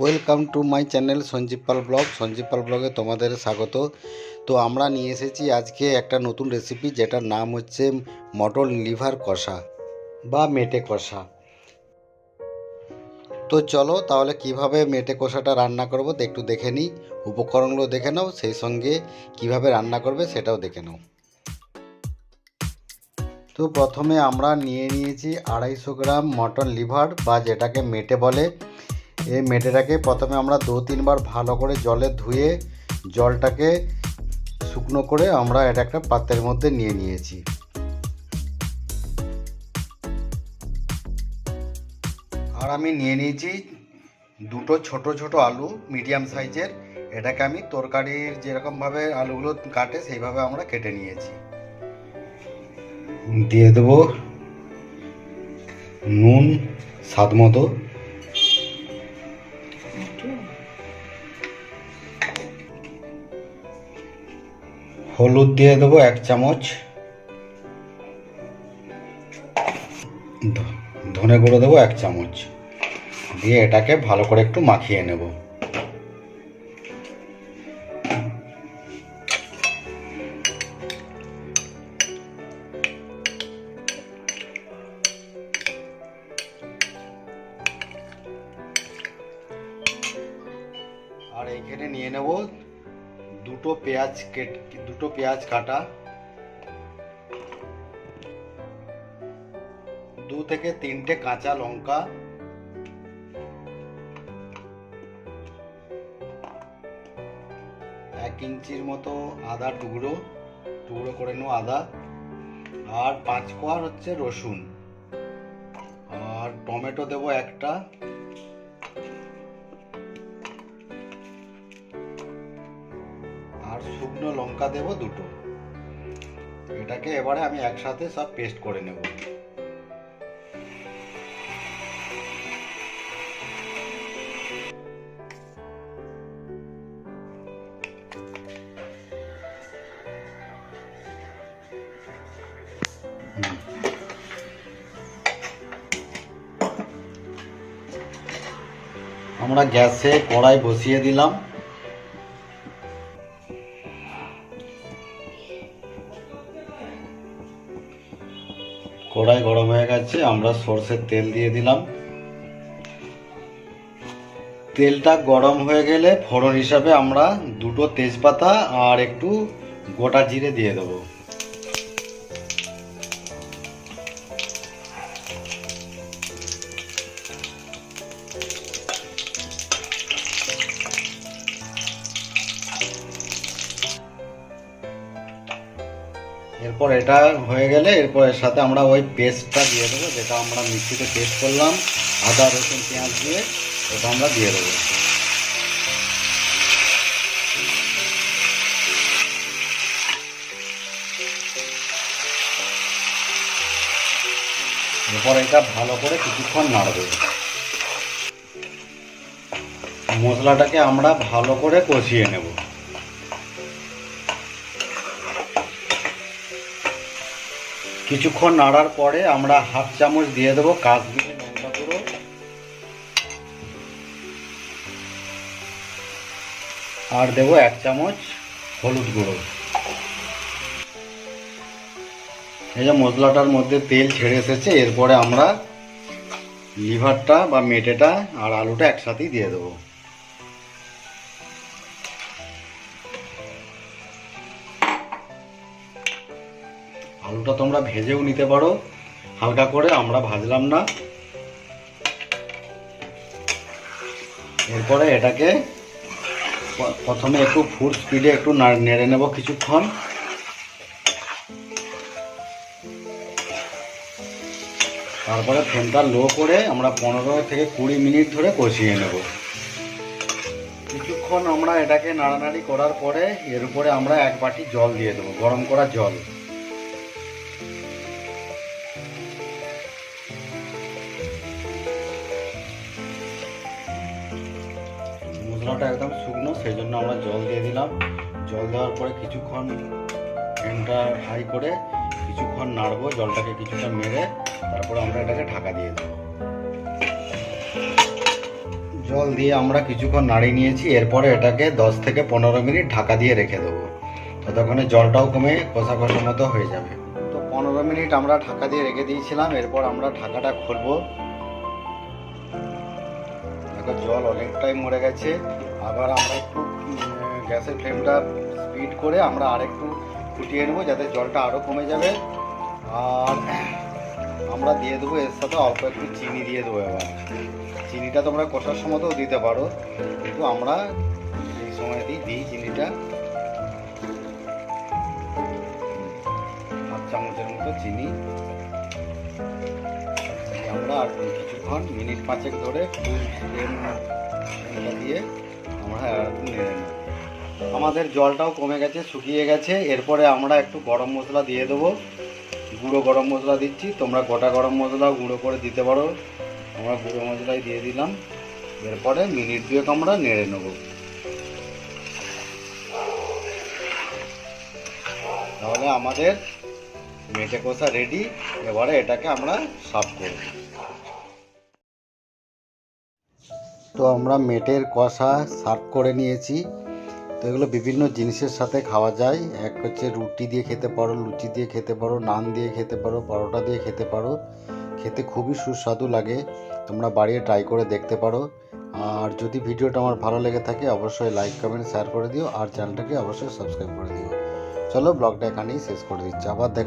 Welcome to my channel Sanjeev Pal blog Sanjeev Pal ব্লগে তোমাদের স্বাগত। তো আমরা নিয়ে এসেছি আজকে একটা নতুন রেসিপি যেটার নাম হচ্ছে মটর লিভার কষা বা মেটে কষা। তো চলো তাহলে কীভাবে মেটে কষাটা রান্না করব একটু দেখে নিই। উপকরণগুলো দেখে নাও, সেই সঙ্গে কীভাবে রান্না করবে সেটাও দেখে নাও। তো প্রথমে আমরা নিয়ে নিয়েছি আড়াইশো গ্রাম মটন লিভার, বা যেটাকে মেটে বলে এই মেটেটাকে প্রথমে আমরা দু তিনবার ভালো করে জলে ধুয়ে জলটাকে শুকনো করে আমরা এটা একটা পাত্রের মধ্যে নিয়ে নিয়েছি। আর আমি নিয়ে নিয়েছি দুটো ছোট ছোট আলু, মিডিয়াম সাইজের। এটাকে আমি তরকারির যেরকমভাবে আলুগুলো কাটে সেইভাবে আমরা কেটে নিয়েছি। দিয়ে দেবো নুন, স্বাদ মতো। হলুদ দিয়ে দেবো এক চামচ। ধনে গুঁড়ো দেবো এক চামচ। দিয়ে এটাকে ভালো করে একটু মাখিয়ে নেব। আর এইখানে নিয়ে নেব দুটো পেঁয়াজ কেট, দুটো পেঁয়াজ কাটা। দু থেকে তিনটে কাঁচা লঙ্কা। এক ইঞ্চির মতো আদা টুকরো টুকরো করে নেব আদা। আর পাঁচ কোয়ার হচ্ছে রসুন। আর টমেটো দেবো একটা। আর শুকনো লঙ্কা দেবো দুটো। এটাকে এবারে আমি একসাথে সব পেস্ট করে নেব। আমরা গ্যাসে কড়াই বসিয়ে দিলাম। কড়াই গরম হয়ে গেছে, আমরা সর্ষের তেল দিয়ে দিলাম। তেলটা গরম হয়ে গেলে ফোড়ন হিসাবে আমরা দুটো তেজপাতা আর একটু গোটা জিরে দিয়ে দেবো। এরপর এটা হয়ে গেলে এরপর এর সাথে আমরা ওই পেস্টটা দিয়ে দেবো, যেটা আমরা মিক্সিতে পেস্ট করলাম, আদা, রসুন, পেঁয়াজ দিয়ে, ওটা আমরা দিয়ে দেবো। এরপর এটা ভালো করে কিছুক্ষণ নাড়বে। মশলাটাকে আমরা ভালো করে কষিয়ে নেব। কিছুক্ষণ নাড়ার পরে আমরা হাফ চামচ দিয়ে দেবো কাশ্মীরি লঙ্কা গুঁড়ো। আর দেবো এক চামচ হলুদ গুঁড়ো। এই যে মশলাটার মধ্যে তেল ছেড়ে এসেছে, এরপরে আমরা লিভারটা বা মেটেটা আর আলুটা একসাথেই দিয়ে দেবো। আলুটা তোমরা ভেজেও নিতে পারো। হালকা করে, আমরা ভাজলাম না। এরপরে এটাকে প্রথমে একটু ফুড স্পিডে একটু নেড়ে নেব কিছুক্ষণ। তারপরে ফ্লেমটা লো করে আমরা পনেরো থেকে কুড়ি মিনিট ধরে কষিয়ে নেব। কিছুক্ষণ আমরা এটাকে নাড়ানাড়ি করার পরে এর উপরে আমরা এক বাটি জল দিয়ে দেবো, গরম করা জল। মশলাটা একদম শুকনো সেই জন্য আমরা জল দিয়ে দিলাম। জল দেওয়ার পরে কিছুক্ষণ ফ্লেমটা হাই করে কিছুক্ষণ নাড়বো, জলটাকে কিছুটা মেরে তারপরে আমরা এটাকে ঢাকা দিয়ে দেবো। জল দিয়ে আমরা কিছুক্ষণ নাড়িয়ে নিয়েছি, এরপরে এটাকে দশ থেকে পনেরো মিনিট ঢাকা দিয়ে রেখে দেবো। ততক্ষণে জলটাও কমে কষা কষা মতো হয়ে যাবে। তো পনেরো মিনিট আমরা ঢাকা দিয়ে রেখে দিয়েছিলাম, এরপর আমরা ঢাকাটা খুলবো। দেখো জল অনেকটাই মরে গেছে। আবার আমরা একটু গ্যাসের ফ্লেমটা স্পিড করে আমরা আরেকটু ফুটিয়ে নেব যাতে জলটা আরও কমে যাবে। আর আমরা দিয়ে দেবো এর সাথে অল্প একটু চিনি দিয়ে দেবো এবার। চিনিটা তোমরা কষার সময়তেও দিতে পারো, কিন্তু আমরা এই সময়তেই দিই দিই চিনিটা। চামচের মতো চিনি। আর কিছুক্ষণ মিনিট পাঁচেক ধরে দিয়ে আমরা আমাদের জলটাও কমে গেছে, শুকিয়ে গেছে। এরপরে আমরা একটু গরম মশলা দিয়ে দেবো। গুঁড়ো গরম মশলা দিচ্ছি। তোমরা গোটা গরম মশলা গুঁড়ো করে দিতে পারো। আমরা গুঁড়ো মশলাই দিয়ে দিলাম। এরপরে মিনিট দুয়েক আমরা নেড়ে নেব। তাহলে আমাদের মেটে কষা রেডি। এবারে এটাকে আমরা সাফ করব তো আমরা মেটের কষা সার্ভ করে নিয়েছি। তো এগুলো বিভিন্ন জিনিসের সাথে খাওয়া যায়। এক হচ্ছে রুটি দিয়ে খেতে পারো, লুচি দিয়ে খেতে পারো, নান দিয়ে খেতে পারো, পরোটা দিয়ে খেতে পারো। খেতে খুবই সুস্বাদু লাগে। তোমরা বাড়িতে ট্রাই করে দেখতে পারো। আর যদি ভিডিওটা আমার ভালো লেগে থাকে, অবশ্যই লাইক কমেন্ট শেয়ার করে দিও। আর চ্যানেলটাকে অবশ্যই সাবস্ক্রাইব করে দিও। চলো ব্লগটা এখানেই শেষ করে দিচ্ছি। আবার দেখা